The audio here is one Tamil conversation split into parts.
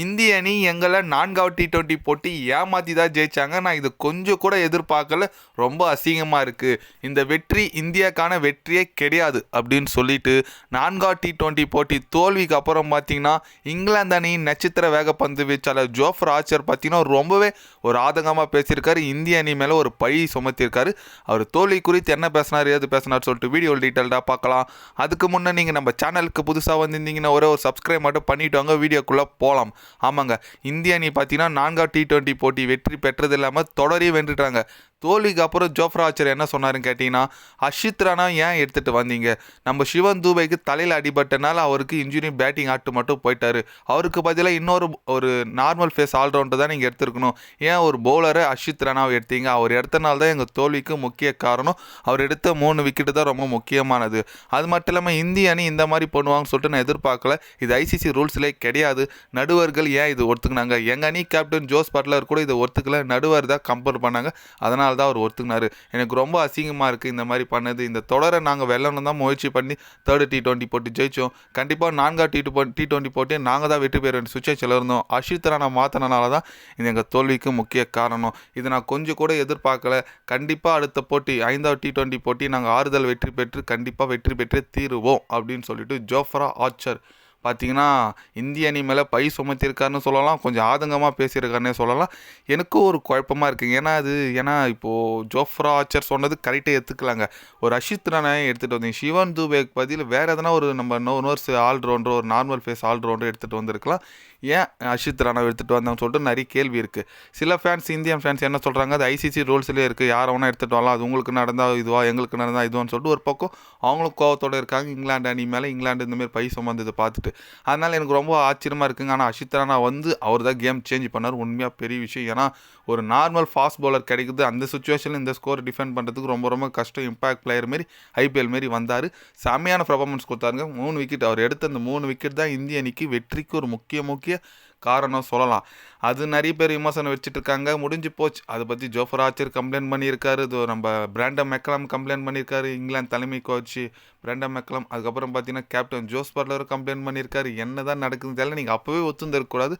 இந்திய அணி எங்களை நான்காவது டி டுவெண்ட்டி போட்டி ஏமாற்றி தான் ஜெயிச்சாங்க. நான் இது கொஞ்சம் கூட எதிர்பார்க்கல. ரொம்ப அசிங்கமாக இருக்குது இந்த வெற்றி இந்தியாக்கான வெற்றியே கிடையாது அப்படின்னு சொல்லிட்டு நான்காவது டி டுவெண்ட்டி போட்டி தோல்விக்கு அப்புறம் பார்த்தீங்கன்னா இங்கிலாந்து அணியின் நட்சத்திர வேகப்பந்து வீச்சாளர் ஜோஃபர் ஆச்சர் பார்த்தீங்கன்னா ரொம்பவே ஒரு ஆதங்கமாக பேசியிருக்காரு. இந்திய அணி மேலே ஒரு பழி சுமத்தியிருக்காரு. அவர் தோல்வி குறித்து என்ன பேசினார் ஏது பேசினார் சொல்லிட்டு வீடியோ டீட்டெயில்டாக பார்க்கலாம். அதுக்கு முன்னே நீங்கள் நம்ம சேனலுக்கு புதுசாக வந்திருந்தீங்கன்னா ஒரே ஒரு சப்ஸ்கிரைப் மட்டும் பண்ணிவிட்டு வாங்க. வீடியோக்குள்ளே போகலாம் ஆமாங்க. இந்திய அணி பார்த்தீங்கன்னா நான்காவது டி டுவெண்ட்டி போட்டி வெற்றி பெற்றது இல்லாமல் தொடரையும் வென்றுட்டாங்க. தோல்விக்கு அப்புறம் ஜோஃப்ரா ஆச்சர் என்ன சொன்னாருன்னு கேட்டிங்கன்னா அஷித் ராணா ஏன் எடுத்துகிட்டு வந்தீங்க? நம்ம சிவன் தூபைக்கு தலையில் அடிபட்டனால அவருக்கு இன்ஜுரி பேட்டிங் ஆட்டு மட்டும் போயிட்டாரு. அவருக்கு பதிலாக இன்னொரு ஒரு நார்மல் ஃபேஸ் ஆல்ரவுண்டர் தான் நீங்கள் எடுத்துருக்கணும். ஏன் ஒரு பவுலரை அஷித் ராணாவை எடுத்தீங்க? அவர் எடுத்தனால தான் எங்கள் தோல்விக்கு முக்கிய காரணம். அவர் எடுத்த மூணு விக்கெட்டு தான் ரொம்ப முக்கியமானது. அது மட்டும் இல்லாமல் இந்திய அணி இந்த மாதிரி பண்ணுவாங்கன்னு சொல்லிட்டு நான் எதிர்பார்க்கல. இது ஐசிசி ரூல்ஸ்லேயே கிடையாது. நடுவர் நடுவர்கள் ஏன் இது ஒத்துக்குனாங்க எங்கள் அணி கேப்டன் ஜோஸ் பட்லர் கூட இதை ஒத்துக்கல நடுவர் தான் கம்பேர் பண்ணாங்க. அதனால தான் அவர் ஒத்துக்குனாரு எனக்கு ரொம்ப அசிங்கமாக இருக்குது இந்த மாதிரி பண்ணது. இந்த தொடரை நாங்கள் வெள்ளணும் தான் முயற்சி பண்ணி தேர்டு டி டுவெண்ட்டி போட்டு ஜெயிச்சோம். கண்டிப்பாக நான்காவது டி டு டி டுவெண்ட்டி போட்டு நாங்கள் தான் வெற்றி பெற வேண்டிய சுச்சுவேஷனில் இருந்தோம். அஷித் ராணா மாற்றினால தான் இது எங்கள் தோல்விக்கு முக்கிய காரணம். இது நான் கொஞ்சம் கூட எதிர்பார்க்கல. கண்டிப்பாக அடுத்த போட்டி ஐந்தாவது டி டுவெண்ட்டி போட்டி நாங்கள் ஆறுதல் வெற்றி பெற்று கண்டிப்பாக வெற்றி பெற்றே தீருவோம் அப்படின்னு சொல்லிட்டு ஜோஃப்ரா ஆச்சர். பார்த்தீங்கன்னா இந்திய அணி மேலே பை சுமத்திருக்காருன்னு சொல்லலாம் கொஞ்சம் ஆதங்கமாக பேசியிருக்காருன்னே சொல்லலாம். எனக்கும் ஒரு குழப்பமாக இருக்குங்க. ஏன்னா அது ஏன்னா இப்போது ஜோஃப்ரா ஆச்சர் சொன்னது கரெக்டாக எடுத்துக்கலாங்க ஒரு அஷித் ராணா எடுத்துகிட்டு வந்தீங்க. சிவன் தூபேக்கு பதில் வேறு எதனா ஒரு நம்ம நோ நோர்ஸ் ஆல்ரவுண்டர் ஒரு நார்மல் ஃபேஸ் ஆல்ரவுண்டர் எடுத்துகிட்டு வந்திருக்கலாம். ஏன் அஷித் ராணா எடுத்துகிட்டு வந்தோம்னு சொல்லிட்டு நிறைய கேள்வி இருக்குது சில ஃபேன்ஸ் இந்தியன் ஃபேன்ஸ் என்ன சொல்கிறாங்க அது ஐசிசி ரூல்ஸ்லேயே இருக்குது யாரை வேணால் எடுத்துகிட்டு வரலாம். அது உங்களுக்கு நடந்தால் இதுவா? எங்களுக்கு நடந்தால் இதுவான்னு சொல்லிட்டு ஒரு பக்கம் அவங்களும் கோவத்தோடு இருக்காங்க. இங்கிலாந்து அணி மேலே இங்கிலாந்து இந்தமாரி பை சுமந்ததை பார்த்துட்டு. அதனால் எனக்கு ரொம்ப ஆச்சரியமாக இருக்குங்க. ஆனால் அஷித் ராணா வந்து அவர் தான் கேம் சேஞ்ச் பண்ணார். உண்மையாக பெரிய விஷயம். ஏன்னா ஒரு நார்மல் ஃபாஸ்ட் பவுலர் கிடைக்குது. அந்த சுச்சுவேஷனில் இந்த ஸ்கோர் டிஃபெண்ட் பண்ணுறதுக்கு ரொம்ப ரொம்ப கஷ்டம். இம்பாக்ட் பிளேயர் மாரி ஐபிஎல் மாரி வந்தார். செம்மையான பர்ஃபார்மன்ஸ் கொடுத்தாருங்க. மூணு விக்கெட் அவர் எடுத்த அந்த மூணு விக்கெட் தான் இந்திய அணிக்கு வெற்றிக்கு ஒரு முக்கிய முக்கிய you காரணம் சொல்லலாம். அது நிறைய பேர் விமர்சனம் வச்சுட்டு இருக்காங்க முடிஞ்சு போச்சு. அதை பற்றி ஜோஃபர் ஆச்சர் கம்ப்ளைண்ட் பண்ணியிருக்காரு. இது நம்ம பிராண்டம் மெக்கலாம் கம்ப்ளைண்ட் பண்ணியிருக்காரு. இங்கிலாந்து தலைமை கோச் பிராண்டம் மெக்கலாம் அதுக்கப்புறம் பார்த்தீங்கன்னா கேப்டன் ஜோஸ் பட்லரும் கம்ப்ளைண்ட் பண்ணியிருக்காரு. என்ன தான் நடக்குதுன்னு தெரியல. நீங்கள் அப்போவே ஒத்துந்துருக்கக்கூடாது.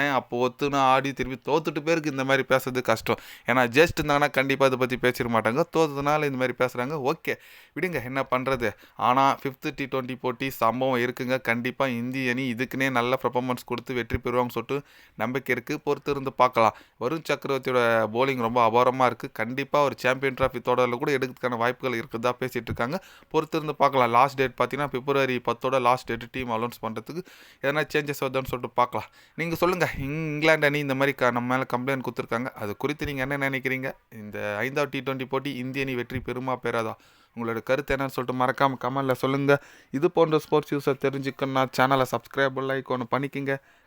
ஏன் அப்போ ஒத்துனா ஆடி திருப்பி தோத்துட்டு பேருக்கு இந்த மாதிரி பேசுறது கஷ்டம். ஏன்னா ஜஸ்ட் இருந்தாங்கன்னா கண்டிப்பாக அதை பற்றி பேசிட மாட்டாங்க. தோத்ததுனால இந்த மாதிரி பேசுகிறாங்க ஓகே. விடுங்க என்ன பண்ணுறது ஆனால் ஃபிஃப்த்து டி டுவெண்ட்டி போட்டி சம்பவம் இருக்குங்க. கண்டிப்பாக இந்திய அணி இதுக்குன்னே நல்ல பர்ஃபார்மன்ஸ் கொடுத்து வெற்றி பெறுவாங்கன்னு சொல்லிட்டு நம்பிக்கை இருக்குது பொறுத்து இருந்து பார்க்கலாம். வருண் சக்கரவர்த்தியோட போலிங் ரொம்ப அபாரமாக இருக்குது கண்டிப்பாக ஒரு சாம்பியன் ட்ராஃபி தொடரில் கூட எடுக்கிறதுக்கான வாய்ப்புகள் இருக்குதா பேசிகிட்டு இருக்காங்க. பொறுத்து இருந்து பார்க்கலாம். லாஸ்ட் டேட் பார்த்தீங்கன்னா பிப்ரவரி பத்தோட லாஸ்ட் டேட் டீம் அலௌன்ஸ் பண்ணுறதுக்கு எதனா சேஞ்சஸ் வருதான்னு சொல்லிட்டு பார்க்கலாம். நீங்கள் சொல்லுங்கள் இங்கிலாந்து அணி இந்த மாதிரி க நம்ம மேலே கம்ப்ளைண்ட் கொடுத்துருக்காங்க. அது குறித்து நீங்கள் என்ன நினைக்கிறீங்க? இந்த ஐந்தாவது டி டுவெண்ட்டி போட்டி இந்திய அணி வெற்றி பெறுமா பெறாதா? உங்களோட கருத்து என்னன்னு சொல்லிட்டு மறக்காமல் கமெண்டில் சொல்லுங்கள் இது போன்ற ஸ்போர்ட்ஸ் யூஸை தெரிஞ்சுக்கணும்னா சேனலை சப்ஸ்கிரைப் லைக் ஒன்று பண்ணிக்கிங்க.